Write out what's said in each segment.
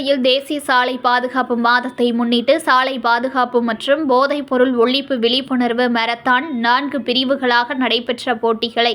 தேசிய சாலை பாதுகாப்பு மாதத்தை முன்னிட்டு சாலை பாதுகாப்பு மற்றும் போதைப்பொருள் ஒழிப்பு விழிப்புணர்வு மாரத்தான் நான்கு பிரிவுகளாக நடைபெற்ற போட்டிகளை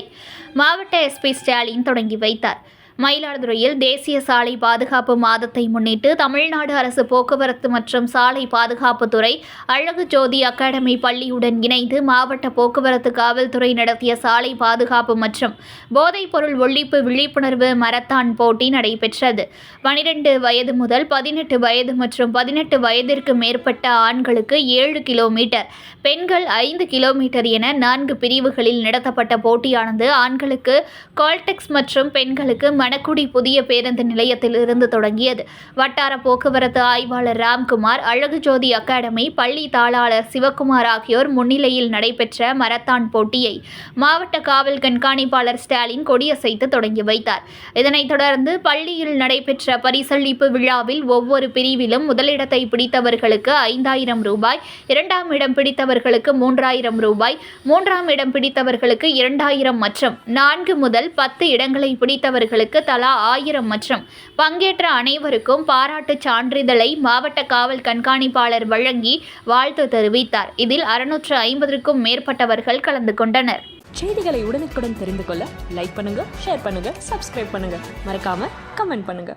மாவட்ட எஸ்பி ஸ்டாலின் தொடங்கி வைத்தார். மயிலாடுதுறையில் தேசிய சாலை பாதுகாப்பு மாதத்தை முன்னிட்டு தமிழ்நாடு அரசு போக்குவரத்து மற்றும் சாலை பாதுகாப்புத்துறை அழகு ஜோதி அகாடமி பள்ளியுடன் இணைந்து மாவட்ட போக்குவரத்து காவல்துறை நடத்திய சாலை பாதுகாப்பு மற்றும் போதைப்பொருள் ஒழிப்பு விழிப்புணர்வு மரத்தான் போட்டி நடைபெற்றது. பனிரெண்டு வயது முதல் பதினெட்டு வயது மற்றும் பதினெட்டு வயதிற்கு மேற்பட்ட ஆண்களுக்கு ஏழு கிலோமீட்டர் பெண்கள் ஐந்து கிலோமீட்டர் என நான்கு பிரிவுகளில் நடத்தப்பட்ட போட்டியானது ஆண்களுக்கு கால்டெக்ஸ் மற்றும் பெண்களுக்கு மணக்குடி புதிய பேருந்து நிலையத்தில் இருந்து தொடங்கியது. வட்டார போக்குவரத்து ஆய்வாளர் ராம்குமார் அழகு ஜோதி அகாடமி பள்ளி தாளாளர் சிவக்குமார் ஆகியோர் முன்னிலையில் நடைபெற்ற மரத்தான் போட்டியை மாவட்ட காவல் கண்காணிப்பாளர் ஸ்டாலின் கொடியசைத்து தொடங்கி வைத்தார். இதனைத் தொடர்ந்து பள்ளியில் நடைபெற்ற பரிசளிப்பு விழாவில் ஒவ்வொரு பிரிவிலும் முதலிடத்தை பிடித்தவர்களுக்கு ஐந்தாயிரம் ரூபாய் இரண்டாம் இடம் பிடித்தவர்களுக்கு மூன்றாயிரம் ரூபாய் மூன்றாம் இடம் பிடித்தவர்களுக்கு இரண்டாயிரம் மற்றும் நான்கு முதல் பத்து இடங்களை பிடித்தவர்களுக்கு தலா ஆயிரம் மற்றும் பங்கேற்ற அனைவருக்கும் பாராட்டு சான்றிதழை மாவட்ட காவல் கண்காணிப்பாளர் வழங்கி வாழ்த்து தெரிவித்தார். இதில் அறுநூற்று ஐம்பதற்கும் மேற்பட்டவர்கள் கலந்து கொண்டனர். செய்திகளை உடனுக்குடன் தெரிந்து கொள்ள லைக் பண்ணுங்க ஷேர் பண்ணுங்க சப்ஸ்கிரைப் பண்ணுங்க. மறக்காம கமெண்ட் பண்ணுங்க.